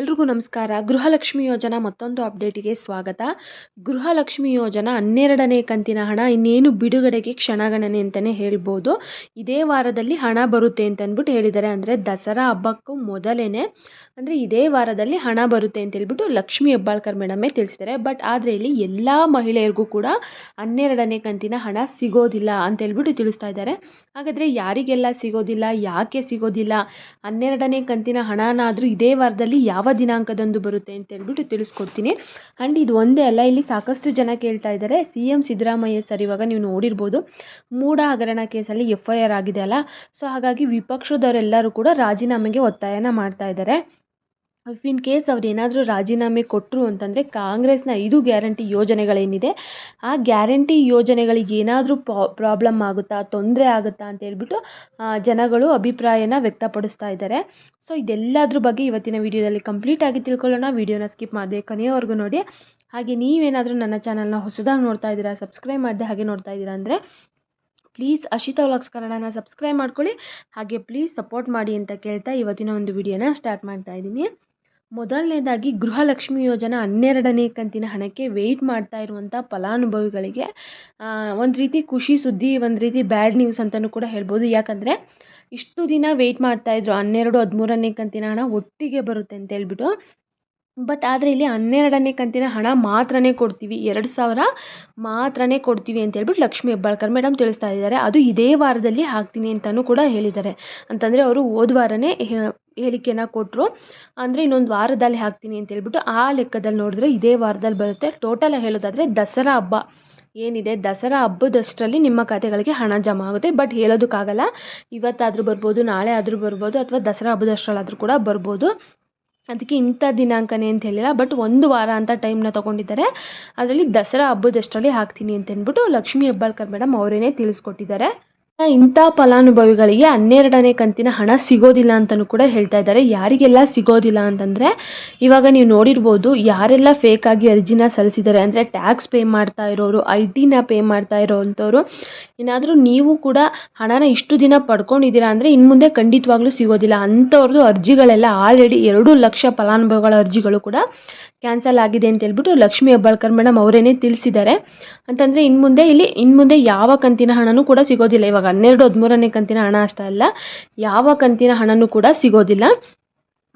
ಎಲ್ರಿಗೂ ನಮಸ್ಕಾರ. ಗೃಹಲಕ್ಷ್ಮಿ ಯೋಜನಾ ಮತ್ತೊಂದು ಅಪ್ಡೇಟಿಗೆ ಸ್ವಾಗತ. ಗೃಹಲಕ್ಷ್ಮಿ ಯೋಜನಾ ಹನ್ನೆರಡನೇ ಕಂತಿನ ಹಣ ಇನ್ನೇನು ಬಿಡುಗಡೆಗೆ ಕ್ಷಣಗಣನೆ ಅಂತಲೇ ಹೇಳ್ಬೋದು. ಇದೇ ವಾರದಲ್ಲಿ ಹಣ ಬರುತ್ತೆ ಅಂತ ಅಂದ್ಬಿಟ್ಟು ಹೇಳಿದ್ದಾರೆ. ಅಂದರೆ ದಸರಾ ಹಬ್ಬಕ್ಕೂ ಮೊದಲೇ ಅಂದರೆ ಇದೇ ವಾರದಲ್ಲಿ ಹಣ ಬರುತ್ತೆ ಅಂತ ಹೇಳ್ಬಿಟ್ಟು ಲಕ್ಷ್ಮಿ ಹೆಬ್ಬಾಳ್ಕರ್ ಮೇಡಮೇ ತಿಳಿಸಿದ್ದಾರೆ. ಬಟ್ ಆದರೆ ಇಲ್ಲಿ ಎಲ್ಲ ಮಹಿಳೆಯರಿಗೂ ಕೂಡ ಹನ್ನೆರಡನೇ ಕಂತಿನ ಹಣ ಸಿಗೋದಿಲ್ಲ ಅಂತ ಹೇಳ್ಬಿಟ್ಟು ತಿಳಿಸ್ತಾ ಇದ್ದಾರೆ. ಹಾಗಾದರೆ ಯಾರಿಗೆಲ್ಲ ಸಿಗೋದಿಲ್ಲ, ಯಾಕೆ ಸಿಗೋದಿಲ್ಲ? ಹನ್ನೆರಡನೇ ಕಂತಿನ ಹಣನಾದರೂ ಇದೇ ವಾರದಲ್ಲಿ ಯಾವ ದಿನಾಂಕದಂದು ಬರುತ್ತೆ ಅಂತ ಹೇಳ್ಬಿಟ್ಟು ತಿಳಿಸ್ಕೊಡ್ತೀನಿ. ಆ್ಯಂಡ್ ಇದು ಒಂದೇ ಅಲ್ಲ, ಇಲ್ಲಿ ಸಾಕಷ್ಟು ಜನ ಕೇಳ್ತಾ ಇದ್ದಾರೆ. ಸಿ ಎಂ ಸಿದ್ದರಾಮಯ್ಯ ಸರ್ ಇವಾಗ ನೀವು ನೋಡಿರ್ಬೋದು. ಮೂಡ ಹಗರಣ ಕೇಸಲ್ಲಿ ಎಫ್ ಐ ಆರ್ ಆಗಿದೆ ಅಲ್ಲ. ಸೊ ಹಾಗಾಗಿ ವಿಪಕ್ಷದವರೆಲ್ಲರೂ ಕೂಡ ರಾಜೀನಾಮೆಗೆ ಒತ್ತಾಯನ ಮಾಡ್ತಾ ಇದ್ದಾರೆ. ಇಫ್ ಇನ್ ಕೇಸ್ ಅವ್ರು ಏನಾದರೂ ರಾಜೀನಾಮೆ ಕೊಟ್ಟರು ಅಂತಂದರೆ ಕಾಂಗ್ರೆಸ್ನ ಐದು ಗ್ಯಾರಂಟಿ ಯೋಜನೆಗಳೇನಿದೆ, ಆ ಗ್ಯಾರಂಟಿ ಯೋಜನೆಗಳಿಗೆ ಏನಾದರೂ ಪ್ರಾಬ್ಲಮ್ ಆಗುತ್ತಾ, ತೊಂದರೆ ಆಗುತ್ತಾ ಅಂತ ಹೇಳ್ಬಿಟ್ಟು ಜನಗಳು ಅಭಿಪ್ರಾಯನ ವ್ಯಕ್ತಪಡಿಸ್ತಾ ಇದ್ದಾರೆ. ಸೊ, ಇದೆಲ್ಲದ್ರ ಬಗ್ಗೆ ಇವತ್ತಿನ ವೀಡಿಯೋದಲ್ಲಿ ಕಂಪ್ಲೀಟಾಗಿ ತಿಳ್ಕೊಳ್ಳೋಣ. ವೀಡಿಯೋನ ಸ್ಕಿಪ್ ಮಾಡಿದೆ ಕೊನೆಯವರೆಗೂ ನೋಡಿ. ಹಾಗೆ ನೀವೇನಾದರೂ ನನ್ನ ಚಾನಲ್ನ ಹೊಸದಾಗಿ ನೋಡ್ತಾ ಇದ್ದೀರಾ, ಸಬ್ಸ್ಕ್ರೈಬ್ ಮಾಡಿದೆ ಹಾಗೆ ನೋಡ್ತಾ ಇದ್ದೀರಾ ಅಂದರೆ, ಪ್ಲೀಸ್ ಅಶಿತಾ ವ್ಲಾಗ್ಸ್ ಕನ್ನಡನ ಸಬ್ಸ್ಕ್ರೈಬ್ ಮಾಡ್ಕೊಳ್ಳಿ. ಹಾಗೆ ಪ್ಲೀಸ್ ಸಪೋರ್ಟ್ ಮಾಡಿ ಅಂತ ಕೇಳ್ತಾ ಇವತ್ತಿನ ಒಂದು ವಿಡಿಯೋನ ಸ್ಟಾರ್ಟ್ ಮಾಡ್ತಾ ಇದ್ದೀನಿ. ಮೊದಲನೇದಾಗಿ ಗೃಹಲಕ್ಷ್ಮಿ ಯೋಜನಾ ಹನ್ನೆರಡನೇ ಕಂತಿನ ಹಣಕ್ಕೆ ವೆಯ್ಟ್ ಮಾಡ್ತಾ ಇರುವಂಥ ಫಲಾನುಭವಿಗಳಿಗೆ ಒಂದು ರೀತಿ ಖುಷಿ ಸುದ್ದಿ, ಒಂದು ರೀತಿ ಬ್ಯಾಡ್ ನ್ಯೂಸ್ ಅಂತಲೂ ಕೂಡ ಹೇಳ್ಬೋದು. ಯಾಕಂದರೆ ಇಷ್ಟು ದಿನ ವೆಯ್ಟ್ ಮಾಡ್ತಾಯಿದ್ರು ಹನ್ನೆರಡು ಹದಿಮೂರನೇ ಕಂತಿನ ಹಣ ಒಟ್ಟಿಗೆ ಬರುತ್ತೆ ಅಂತ ಹೇಳ್ಬಿಟ್ಟು ಬಟ್ ಆದರೆ ಇಲ್ಲಿ ಹನ್ನೆರಡನೇ ಕಂತಿನ ಹಣ ಮಾತ್ರನೇ ಕೊಡ್ತೀವಿ. ಎರಡು ಸಾವಿರ ಮಾತ್ರನೇ ಕೊಡ್ತೀವಿ ಅಂತ ಹೇಳ್ಬಿಟ್ಟು ಲಕ್ಷ್ಮಿ ಹೆಬ್ಬಾಳ್ಕರ್ ಮೇಡಮ್ ತಿಳಿಸ್ತಾ ಇದ್ದಾರೆ. ಅದು ಇದೇ ವಾರದಲ್ಲಿ ಹಾಕ್ತೀನಿ ಅಂತಲೂ ಕೂಡ ಹೇಳಿದ್ದಾರೆ. ಅಂತಂದರೆ ಅವರು ಹೋದ ವಾರನೇ ಹೇಳಿಕೆನ ಕೊಟ್ಟರು ಅಂದರೆ ಇನ್ನೊಂದು ವಾರದಲ್ಲಿ ಹಾಕ್ತೀನಿ ಅಂತ ಹೇಳ್ಬಿಟ್ಟು ಆ ಲೆಕ್ಕದಲ್ಲಿ ನೋಡಿದ್ರೆ ಇದೇ ವಾರದಲ್ಲಿ ಬರುತ್ತೆ. ಟೋಟಲ್ ಹೇಳೋದಾದರೆ ದಸರಾ ಹಬ್ಬ. ಏನಿದೆ? ದಸರಾ ಹಬ್ಬದಷ್ಟರಲ್ಲಿ ನಿಮ್ಮ ಖಾತೆಗಳಿಗೆ ಹಣ ಜಮಾ ಆಗುತ್ತೆ. ಬಟ್ ಹೇಳೋದಕ್ಕಾಗಲ್ಲ. ಇವತ್ತಾದರೂ ಬರ್ಬೋದು, ನಾಳೆ ಆದರೂ ಬರ್ಬೋದು, ಅಥವಾ ದಸರಾ ಹಬ್ಬದಷ್ಟರಲ್ಲಾದರೂ ಕೂಡ ಬರ್ಬೋದು. ಅದಕ್ಕೆ ಇಂಥ ದಿನಾಂಕನೇ ಅಂತ ಹೇಳಿಲ್ಲ ಬಟ್ ಒಂದು ವಾರ ಅಂತ ಟೈಮ್ನ ತೊಗೊಂಡಿದ್ದಾರೆ. ಅದರಲ್ಲಿ ದಸರಾ ಹಬ್ಬದಷ್ಟರಲ್ಲಿ ಹಾಕ್ತೀನಿ ಅಂತ ಅಂದ್ಬಿಟ್ಟು ಲಕ್ಷ್ಮೀ ಹೆಬ್ಬಾಳ್ಕರ್ ಮೇಡಮ್ ಅವರೇನೆ ತಿಳಿಸ್ಕೊಟ್ಟಿದ್ದಾರೆ. ಇಂಥ ಫಲಾನುಭವಿಗಳಿಗೆ ಹನ್ನೆರಡನೇ ಕಂತಿನ ಹಣ ಸಿಗೋದಿಲ್ಲ ಅಂತಲೂ ಕೂಡ ಹೇಳ್ತಾ ಇದ್ದಾರೆ. ಯಾರಿಗೆಲ್ಲ ಸಿಗೋದಿಲ್ಲ ಅಂತಂದರೆ, ಇವಾಗ ನೀವು ನೋಡಿರ್ಬೋದು ಯಾರೆಲ್ಲ ಫೇಕಾಗಿ ಅರ್ಜಿನ ಸಲ್ಲಿಸಿದ್ದಾರೆ. ಅಂದರೆ ಟ್ಯಾಕ್ಸ್ ಪೇ ಮಾಡ್ತಾ ಇರೋರು ಐ ಟಿನ ಪೇ ಮಾಡ್ತಾ ಇರೋವಂಥವ್ರು ಏನಾದರೂ ನೀವು ಕೂಡ ಹಣನ ಇಷ್ಟು ದಿನ ಪಡ್ಕೊಂಡಿದ್ದೀರಾ ಅಂದರೆ ಇನ್ನು ಮುಂದೆ ಖಂಡಿತವಾಗ್ಲೂ ಸಿಗೋದಿಲ್ಲ. ಅಂಥವ್ರದ್ದು ಅರ್ಜಿಗಳೆಲ್ಲ ಆಲ್ರೆಡಿ ಎರಡು ಲಕ್ಷ ಫಲಾನುಭವಿಗಳ ಅರ್ಜಿಗಳು ಕೂಡ ಕ್ಯಾನ್ಸಲ್ ಆಗಿದೆ ಅಂತ ಹೇಳ್ಬಿಟ್ಟು ಲಕ್ಷ್ಮಿ ಹೆಬ್ಬಾಳ್ಕರ್ ಮೇಡಮ್ ಅವರೇನೆ ತಿಳಿಸಿದ್ದಾರೆ. ಅಂತಂದರೆ ಇನ್ನು ಮುಂದೆ ಇಲ್ಲಿ ಇನ್ನು ಮುಂದೆ ಯಾವ ಕಂತಿನ ಹಣನೂ ಕೂಡ ಸಿಗೋದಿಲ್ಲ. ಇವಾಗ ಹನ್ನೆರಡು, ಹದಿಮೂರನೇ ಕಂತಿನ ಹಣ ಅಷ್ಟೇ ಅಲ್ಲ, ಯಾವ ಕಂತಿನ ಹಣನೂ ಕೂಡ ಸಿಗೋದಿಲ್ಲ.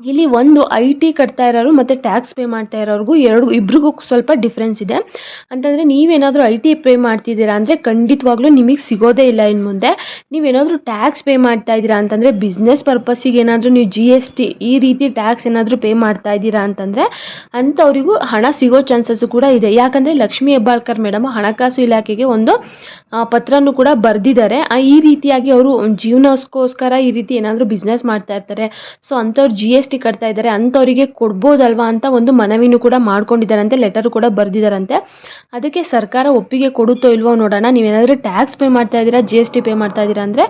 ಇಲ್ಲಿ ಒಂದು ಐ ಟಿ ಕಟ್ತಾ ಇರೋರು ಮತ್ತು ಟ್ಯಾಕ್ಸ್ ಪೇ ಮಾಡ್ತಾ ಇರೋರಿಗೂ ಎರಡು, ಇಬ್ರಿಗೂ ಸ್ವಲ್ಪ ಡಿಫ್ರೆನ್ಸ್ ಇದೆ. ಅಂತಂದರೆ ನೀವೇನಾದರೂ ಐ ಟಿ ಪೇ ಮಾಡ್ತಿದ್ದೀರಾ ಅಂದರೆ ಖಂಡಿತವಾಗ್ಲೂ ನಿಮಗೆ ಸಿಗೋದೇ ಇಲ್ಲ ಇನ್ನು ಮುಂದೆ. ನೀವೇನಾದರೂ ಟ್ಯಾಕ್ಸ್ ಪೇ ಮಾಡ್ತಾ ಇದ್ದೀರಾ ಅಂತಂದರೆ ಬಿಸ್ನೆಸ್ ಪರ್ಪಸ್ಸಿಗೆ ಏನಾದರೂ ನೀವು ಜಿ ಎಸ್ ಟಿ ಈ ರೀತಿ ಟ್ಯಾಕ್ಸ್ ಏನಾದರೂ ಪೇ ಮಾಡ್ತಾ ಇದ್ದೀರಾ ಅಂತಂದರೆ ಅಂಥವರಿಗೂ ಹಣ ಸಿಗೋ ಚಾನ್ಸಸ್ಸು ಕೂಡ ಇದೆ. ಯಾಕಂದರೆ ಲಕ್ಷ್ಮೀ ಹೆಬ್ಬಾಳ್ಕರ್ ಮೇಡಮ್ ಹಣಕಾಸು ಇಲಾಖೆಗೆ ಒಂದು ಪತ್ರನೂ ಕೂಡ ಬರೆದಿದ್ದಾರೆ. ಈ ರೀತಿಯಾಗಿ ಅವರು ಜೀವನಕ್ಕೋಸ್ಕರ ಈ ರೀತಿ ಏನಾದರೂ ಬಿಸ್ನೆಸ್ ಮಾಡ್ತಾ ಇರ್ತಾರೆ. ಸೊ ಅಂಥವ್ರು ಜಿ ಟಿ ಕಟ್ತಾ ಇದ್ದಾರೆ, ಅಂಥವರಿಗೆ ಕೊಡ್ಬೋದಲ್ವಾ ಅಂತ ಒಂದು ಮನವಿನೂ ಕೂಡ ಮಾಡ್ಕೊಂಡಿದ್ದಾರಂತೆ, ಲೆಟರ್ ಕೂಡ ಬರೆದಿದ್ದಾರಂತೆ. ಅದಕ್ಕೆ ಸರ್ಕಾರ ಒಪ್ಪಿಗೆ ಕೊಡುತ್ತೋ ಇಲ್ವೋ ನೋಡೋಣ, ನೀವೇನಾದರೂ ಟ್ಯಾಕ್ಸ್ ಪೇ ಮಾಡ್ತಾ ಇದ್ದೀರಾ ಜಿ ಎಸ್ ಟಿ ಪೇ ಮಾಡ್ತಾ ಇದ್ದೀರಾ ಅಂದರೆ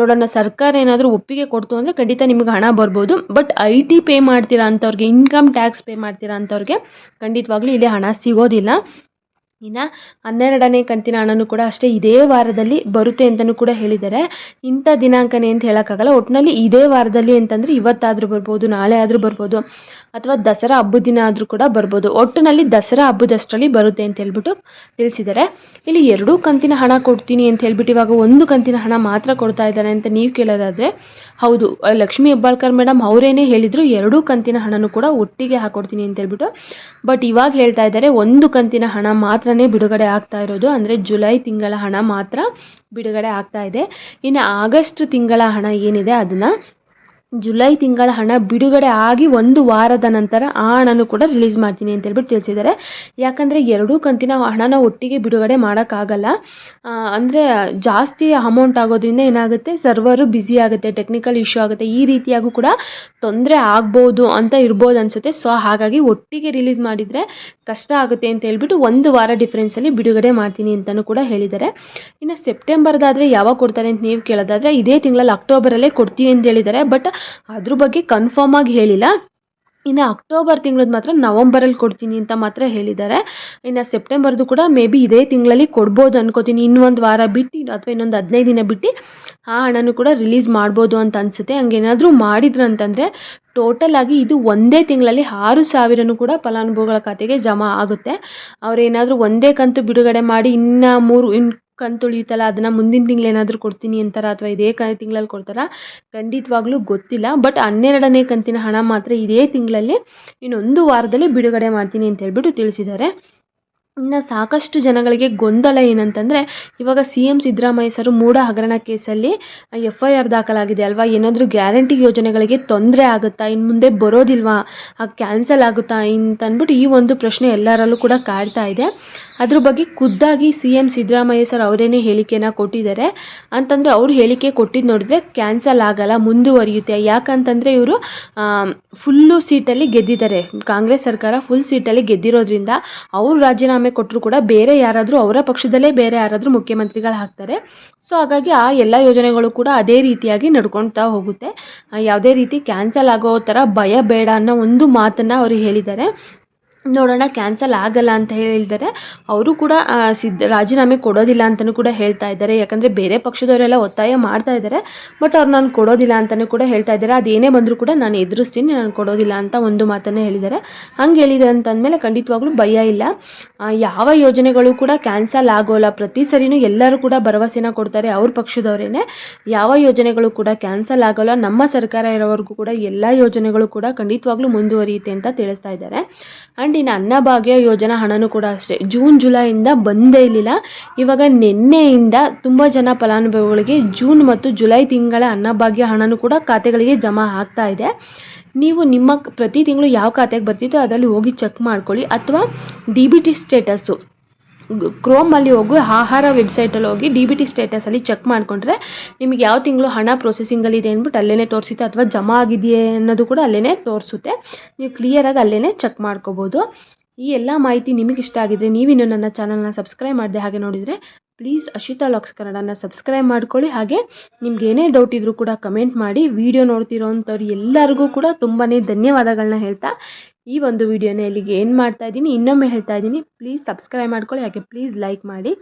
ನೋಡೋಣ, ಸರ್ಕಾರ ಏನಾದರೂ ಒಪ್ಪಿಗೆ ಕೊಡ್ತು ಅಂದರೆ ಖಂಡಿತ ನಿಮಗೆ ಹಣ ಬರ್ಬೋದು, ಬಟ್ ಐ ಟಿ ಪೇ ಮಾಡ್ತೀರಾ ಅಂಥವ್ರಿಗೆ, ಇನ್ಕಮ್ ಟ್ಯಾಕ್ಸ್ ಪೇ ಮಾಡ್ತೀರಾ ಅಂಥವ್ರಿಗೆ ಖಂಡಿತವಾಗ್ಲೂ ಇಲ್ಲಿ ಹಣ ಸಿಗೋದಿಲ್ಲ. ಇನ್ನು ಹನ್ನೆರಡನೇ ಕಂತಿನ ಹಣನೂ ಕೂಡ ಅಷ್ಟೇ ಇದೇ ವಾರದಲ್ಲಿ ಬರುತ್ತೆ ಅಂತಲೂ ಕೂಡ ಹೇಳಿದ್ದಾರೆ. ಇಂಥ ದಿನಾಂಕನೇ ಅಂತ ಹೇಳೋಕ್ಕಾಗಲ್ಲ. ಒಟ್ಟಿನಲ್ಲಿ ಇದೇ ವಾರದಲ್ಲಿ ಅಂತಂದರೆ ಇವತ್ತಾದರೂ ಬರ್ಬೋದು, ನಾಳೆ ಆದರೂ ಬರ್ಬೋದು, ಅಥವಾ ದಸರಾ ಹಬ್ಬದ ದಿನ ಆದರೂ ಕೂಡ ಬರ್ಬೋದು. ಒಟ್ಟಿನಲ್ಲಿ ದಸರಾ ಹಬ್ಬದಷ್ಟರಲ್ಲಿ ಬರುತ್ತೆ ಅಂತ ಹೇಳ್ಬಿಟ್ಟು ತಿಳಿಸಿದ್ದಾರೆ. ಇಲ್ಲಿ ಎರಡೂ ಕಂತಿನ ಹಣ ಕೊಡ್ತೀನಿ ಅಂತ ಹೇಳ್ಬಿಟ್ಟು ಇವಾಗ ಒಂದು ಕಂತಿನ ಹಣ ಮಾತ್ರ ಕೊಡ್ತಾ ಇದ್ದಾರೆ ಅಂತ ನೀವು ಕೇಳೋದಾದರೆ, ಹೌದು, ಲಕ್ಷ್ಮೀ ಹೆಬ್ಬಾಳ್ಕರ್ ಮೇಡಮ್ ಅವರೇನೇ ಹೇಳಿದರು ಎರಡೂ ಕಂತಿನ ಹಣನೂ ಕೂಡ ಒಟ್ಟಿಗೆ ಹಾಕೊಡ್ತೀನಿ ಅಂತ ಹೇಳ್ಬಿಟ್ಟು. ಬಟ್ ಇವಾಗ ಹೇಳ್ತಾ ಇದ್ದಾರೆ, ಒಂದು ಕಂತಿನ ಹಣ ಮಾತ್ರನೇ ಬಿಡುಗಡೆ ಆಗ್ತಾ ಇರೋದು. ಅಂದರೆ ಜುಲೈ ತಿಂಗಳ ಹಣ ಮಾತ್ರ ಬಿಡುಗಡೆ ಆಗ್ತಾ ಇದೆ. ಇನ್ನು ಆಗಸ್ಟ್ ತಿಂಗಳ ಹಣ ಏನಿದೆ ಅದನ್ನು ಜುಲೈ ತಿಂಗಳ ಹಣ ಬಿಡುಗಡೆ ಆಗಿ ಒಂದು ವಾರದ ನಂತರ ಆ ಹಣನೂ ಕೂಡ ರಿಲೀಸ್ ಮಾಡ್ತೀನಿ ಅಂತ ಹೇಳ್ಬಿಟ್ಟು ತಿಳಿಸಿದ್ದಾರೆ. ಯಾಕಂದರೆ ಎರಡೂ ಕಂತಿನ ಹಣನ ಒಟ್ಟಿಗೆ ಬಿಡುಗಡೆ ಮಾಡೋಕ್ಕಾಗಲ್ಲ. ಅಂದರೆ ಜಾಸ್ತಿ ಅಮೌಂಟ್ ಆಗೋದ್ರಿಂದ ಏನಾಗುತ್ತೆ? ಸರ್ವರು ಬ್ಯುಸಿ ಆಗುತ್ತೆ ಟೆಕ್ನಿಕಲ್ ಇಶ್ಯೂ ಆಗುತ್ತೆ. ಈ ರೀತಿಯಾಗೂ ಕೂಡ ತೊಂದರೆ ಆಗ್ಬೋದು ಅಂತ ಇರ್ಬೋದು ಅನಿಸುತ್ತೆ. ಸೊ ಹಾಗಾಗಿ ಒಟ್ಟಿಗೆ ರಿಲೀಸ್ ಮಾಡಿದರೆ ಕಷ್ಟ ಆಗುತ್ತೆ ಅಂತ ಹೇಳ್ಬಿಟ್ಟು ಒಂದು ವಾರ ಡಿಫ್ರೆನ್ಸಲ್ಲಿ ಬಿಡುಗಡೆ ಮಾಡ್ತೀನಿ ಅಂತಲೂ ಕೂಡ ಹೇಳಿದ್ದಾರೆ. ಇನ್ನು ಸೆಪ್ಟೆಂಬರ್ದಾದರೆ ಯಾವಾಗ ಕೊಡ್ತಾರೆ ಅಂತ ನೀವು ಕೇಳೋದಾದರೆ ಇದೇ ತಿಂಗಳಲ್ಲಿ ಅಕ್ಟೋಬರಲ್ಲೇ ಕೊಡ್ತೀವಿ ಅಂತ ಹೇಳಿದ್ದಾರೆ. ಬಟ್ ಅದ್ರ ಬಗ್ಗೆ ಕನ್ಫರ್ಮ್ ಆಗಿ ಹೇಳಿಲ್ಲ. ಇನ್ನು ಅಕ್ಟೋಬರ್ ತಿಂಗಳದ್ದು ಮಾತ್ರ ನವಂಬರಲ್ಲಿ ಕೊಡ್ತೀನಿ ಅಂತ ಮಾತ್ರ ಹೇಳಿದ್ದಾರೆ. ಇನ್ನು ಸೆಪ್ಟೆಂಬರ್ದು ಕೂಡ ಮೇ ಬಿ ಇದೇ ತಿಂಗಳಲ್ಲಿ ಕೊಡ್ಬೋದು ಅನ್ಕೋತೀನಿ. ಇನ್ನೊಂದು ವಾರ ಬಿಟ್ಟು ಅಥವಾ ಇನ್ನೊಂದು ಹದಿನೈದು ದಿನ ಬಿಟ್ಟು ಆ ಹಣನೂ ಕೂಡ ರಿಲೀಸ್ ಮಾಡ್ಬೋದು ಅಂತ ಅನಿಸುತ್ತೆ. ಹಂಗೇನಾದರೂ ಮಾಡಿದ್ರು ಅಂತಂದರೆ ಟೋಟಲ್ ಆಗಿ ಇದು ಒಂದೇ ತಿಂಗಳಲ್ಲಿ ಆರು ಸಾವಿರನೂ ಕೂಡ ಫಲಾನುಭವಿಗಳ ಖಾತೆಗೆ ಜಮಾ ಆಗುತ್ತೆ. ಅವರೇನಾದರೂ ಒಂದೇ ಕಂತು ಬಿಡುಗಡೆ ಮಾಡಿ ಇನ್ನು ಮೂರು ಇನ್ನು ಕಂತು ಉಳಿಯುತ್ತಲ್ಲ ಅದನ್ನು ಮುಂದಿನ ತಿಂಗಳು ಏನಾದರೂ ಕೊಡ್ತೀನಿ ಅಂತಾರ ಅಥವಾ ಇದೇ ಕ ತಿಂಗಳಲ್ಲಿ ಕೊಡ್ತಾರಾ? ಖಂಡಿತವಾಗ್ಲೂ ಗೊತ್ತಿಲ್ಲ. ಬಟ್ ಹನ್ನೆರಡನೇ ಕಂತಿನ ಹಣ ಮಾತ್ರ ಇದೇ ತಿಂಗಳಲ್ಲಿ ಇನ್ನೊಂದು ವಾರದಲ್ಲಿ ಬಿಡುಗಡೆ ಮಾಡ್ತೀನಿ ಅಂತ ಹೇಳ್ಬಿಟ್ಟು ತಿಳಿಸಿದ್ದಾರೆ. ಇನ್ನು ಸಾಕಷ್ಟು ಜನಗಳಿಗೆ ಗೊಂದಲ ಏನಂತಂದರೆ, ಇವಾಗ C M Siddaramaiah sir MUDA ಹಗರಣ ಕೇಸಲ್ಲಿ ಎಫ್ ಐ ಆರ್ ದಾಖಲಾಗಿದೆ ಅಲ್ವಾ? ಏನಾದರೂ ಗ್ಯಾರಂಟಿ ಯೋಜನೆಗಳಿಗೆ ತೊಂದರೆ ಆಗುತ್ತಾ? ಇನ್ನು ಮುಂದೆ ಬರೋದಿಲ್ವಾ? ಕ್ಯಾನ್ಸಲ್ ಆಗುತ್ತಾ? ಅಂತಂದ್ಬಿಟ್ಟು ಈ ಒಂದು ಪ್ರಶ್ನೆ ಎಲ್ಲರಲ್ಲೂ ಕೂಡ ಕಾಡ್ತಾ ಇದೆ. ಅದ್ರ ಬಗ್ಗೆ ಖುದ್ದಾಗಿ ಸಿ ಎಂ ಸಿದ್ದರಾಮಯ್ಯ ಸರ್ ಅವರೇನೇ ಹೇಳಿಕೆನ ಕೊಟ್ಟಿದ್ದಾರೆ. ಅಂತಂದರೆ ಅವ್ರು ಹೇಳಿಕೆ ಕೊಟ್ಟಿದ್ದು ನೋಡಿದ್ರೆ ಕ್ಯಾನ್ಸಲ್ ಆಗಲ್ಲ, ಮುಂದುವರಿಯುತ್ತೆ. ಯಾಕಂತಂದರೆ ಇವರು ಫುಲ್ಲು ಸೀಟಲ್ಲಿ ಗೆದ್ದಿದ್ದಾರೆ. ಕಾಂಗ್ರೆಸ್ ಸರ್ಕಾರ ಫುಲ್ ಸೀಟಲ್ಲಿ ಗೆದ್ದಿರೋದ್ರಿಂದ ಅವರು ರಾಜೀನಾಮೆ ಕೊಟ್ಟರು ಕೂಡ ಬೇರೆ ಯಾರಾದರೂ ಅವರ ಪಕ್ಷದಲ್ಲೇ ಬೇರೆ ಯಾರಾದರೂ ಮುಖ್ಯಮಂತ್ರಿಗಳು ಹಾಕ್ತಾರೆ. ಸೊ ಹಾಗಾಗಿ ಆ ಎಲ್ಲ ಯೋಜನೆಗಳು ಕೂಡ ಅದೇ ರೀತಿಯಾಗಿ ನಡ್ಕೊತಾ ಹೋಗುತ್ತೆ. ಯಾವುದೇ ರೀತಿ ಕ್ಯಾನ್ಸಲ್ ಆಗೋ ಥರ ಭಯ ಬೇಡ ಅನ್ನೋ ಒಂದು ಮಾತನ್ನು ಅವರು ಹೇಳಿದ್ದಾರೆ. ನೋಡೋಣ ಕ್ಯಾನ್ಸಲ್ ಆಗಲ್ಲ ಅಂತ ಹೇಳಿದ್ದಾರೆ ಅವರು ಕೂಡ ಸಿದ್ಧ, ರಾಜೀನಾಮೆ ಕೊಡೋದಿಲ್ಲ ಅಂತಲೂ ಕೂಡ ಹೇಳ್ತಾ ಇದ್ದಾರೆ. ಯಾಕಂದರೆ ಬೇರೆ ಪಕ್ಷದವರೆಲ್ಲ ಒತ್ತಾಯ ಮಾಡ್ತಾ ಇದ್ದಾರೆ. ಬಟ್ ಅವ್ರು ನಾನು ಕೊಡೋದಿಲ್ಲ ಅಂತಲೂ ಕೂಡ ಹೇಳ್ತಾ ಇದ್ದಾರೆ. ಅದೇನೇ ಬಂದರೂ ಕೂಡ ನಾನು ಎದುರಿಸ್ತೀನಿ, ನಾನು ಕೊಡೋದಿಲ್ಲ ಅಂತ ಒಂದು ಮಾತನ್ನು ಹೇಳಿದ್ದಾರೆ. ಹಂಗೆ ಹೇಳಿದ್ದಾರೆ ಅಂತಂದಮೇಲೆ ಖಂಡಿತವಾಗ್ಲೂ ಭಯ ಇಲ್ಲ. ಯಾವ ಯೋಜನೆಗಳು ಕೂಡ ಕ್ಯಾನ್ಸಲ್ ಆಗೋಲ್ಲ. ಪ್ರತಿ ಸರಿನೂ ಎಲ್ಲರೂ ಕೂಡ ಭರವಸೆನ ಕೊಡ್ತಾರೆ ಅವ್ರ ಪಕ್ಷದವರೇ ಯಾವ ಯೋಜನೆಗಳು ಕೂಡ ಕ್ಯಾನ್ಸಲ್ ಆಗೋಲ್ಲ. ನಮ್ಮ ಸರ್ಕಾರ ಇರೋವರೆಗೂ ಕೂಡ ಎಲ್ಲ ಯೋಜನೆಗಳು ಕೂಡ ಖಂಡಿತವಾಗ್ಲೂ ಮುಂದುವರಿಯುತ್ತೆ ಅಂತ ತಿಳಿಸ್ತಾ ಇದ್ದಾರೆ. ಆ್ಯಂಡ್ ಇನ್ನು ಅನ್ನಭಾಗ್ಯ ಯೋಜನಾ ಹಣನೂ ಕೂಡ ಅಷ್ಟೇ. ಜೂನ್, ಜುಲೈಯಿಂದ ಬಂದೇ ಇರಲಿಲ್ಲ. ಇವಾಗ ನಿನ್ನೆಯಿಂದ ತುಂಬ ಜನ ಫಲಾನುಭವಿಗಳಿಗೆ ಜೂನ್ ಮತ್ತು ಜುಲೈ ತಿಂಗಳ ಅನ್ನಭಾಗ್ಯ ಹಣನೂ ಕೂಡ ಖಾತೆಗಳಿಗೆ ಜಮಾ ಆಗ್ತಾ ಇದೆ. ನೀವು ನಿಮ್ಮ ಪ್ರತಿ ತಿಂಗಳು ಯಾವ ಖಾತೆಗೆ ಬರ್ತಿತ್ತೋ ಅದರಲ್ಲಿ ಹೋಗಿ ಚೆಕ್ ಮಾಡ್ಕೊಳ್ಳಿ. ಅಥವಾ ಡಿ ಬಿ ಟಿ ಸ್ಟೇಟಸ್ಸು. ಕ್ರೋಮಲ್ಲಿ ಹೋಗಿ, ಆಹಾರ ವೆಬ್ಸೈಟಲ್ಲಿ ಹೋಗಿ ಡಿ ಬಿ ಟಿ ಸ್ಟೇಟಸಲ್ಲಿ ಚೆಕ್ ಮಾಡಿಕೊಂಡ್ರೆ ನಿಮಗೆ ಯಾವ ತಿಂಗಳು ಹಣ ಪ್ರೊಸೆಸಿಂಗಲ್ಲಿದೆ ಅಂದ್ಬಿಟ್ಟು ಅಲ್ಲೇ ತೋರಿಸುತ್ತೆ, ಅಥವಾ ಜಮಾ ಆಗಿದೆಯೇ ಅನ್ನೋದು ಕೂಡ ಅಲ್ಲೇ ತೋರಿಸುತ್ತೆ. ನೀವು ಕ್ಲಿಯರಾಗಿ ಅಲ್ಲೇ ಚೆಕ್ ಮಾಡ್ಕೋಬೋದು. ಈ ಎಲ್ಲ ಮಾಹಿತಿ ನಿಮಗೆ ಇಷ್ಟ ಆಗಿದ್ರೆ ನೀವಿನ್ನು ನನ್ನ ಚಾನಲ್ನ ಸಬ್ಸ್ಕ್ರೈಬ್ ಮಾಡಿದೆ ಹಾಗೆ ನೋಡಿದರೆ ಪ್ಲೀಸ್ ಅಶಿತಾ ಲಾಕ್ಸ್ ಕನ್ನಡನ ಸಬ್ಸ್ಕ್ರೈಬ್ ಮಾಡ್ಕೊಳ್ಳಿ. ಹಾಗೆ ನಿಮ್ಗೆ ಏನೇ ಡೌಟ್ ಇದ್ದರೂ ಕೂಡ ಕಮೆಂಟ್ ಮಾಡಿ. ವಿಡಿಯೋ ನೋಡ್ತಿರೋ ಅಂಥವ್ರು ಎಲ್ಲರಿಗೂ ಕೂಡ ತುಂಬಾ ಧನ್ಯವಾದಗಳನ್ನ ಹೇಳ್ತಾ ಈ ಒಂದು ವಿಡಿಯೋನ ಇಲ್ಲಿಗೆ ಏನು ಮಾಡ್ತಾ ಇದ್ದೀನಿ. ಇನ್ನೊಮ್ಮೆ ಹೇಳ್ತಾ ಇದ್ದೀನಿ. ಪ್ಲೀಸ್ ಸಬ್ಸ್ಕ್ರೈಬ್ ಮಾಡ್ಕೊಳ್ಳಿ. ಹಾಗೆ ಪ್ಲೀಸ್ ಲೈಕ್ ಮಾಡಿ.